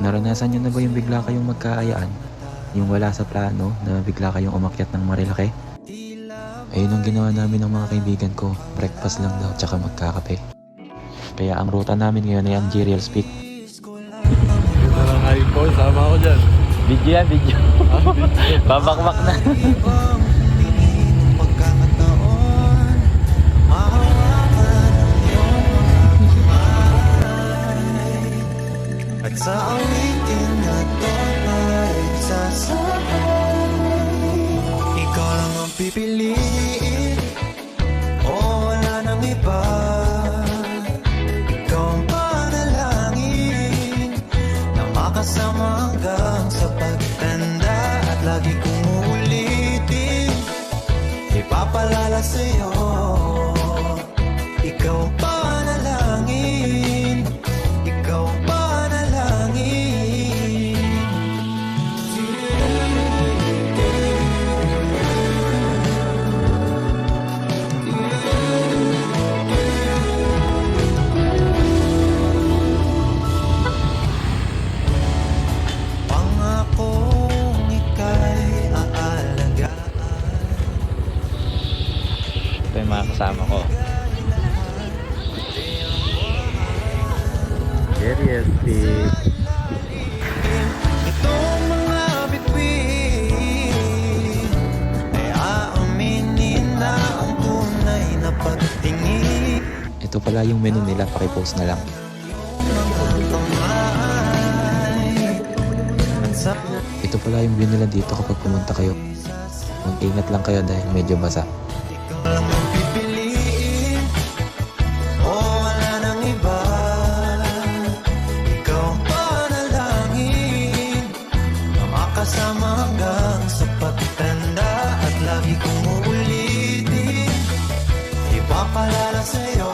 Naranasan nyo na ba yung bigla kayong magkaayaan? Yung wala sa plano na bigla kayong umakyat ng marilaki? Ayun ang ginawa namin ng mga kaibigan ko. Breakfast lang daw tsaka magkakape. Kaya ang ruta namin ngayon ay ang Giriel Peak. Ay ko, sama ko dyan. Video yan, video. Babakbak na. sa awitin na to ay sasabay Ikaw lang ang pipiliin. O wala nang iba. Ikaw ang panalangin Na makasama hanggang sa pagtanda At lagi kong uulitin. Ipapalala sa'yo Ikaw ang yung mga kasama ko. Peak. Itong mga bituin Ay aaminin na ang tunay na pagtingin Ito pala yung menu nila, pakipost na lang. Ito pala yung view nila dito kapag pumunta kayo. Mag-ingat lang kayo dahil medyo basa. Lagi kong uulitin Ipapalala sa'yo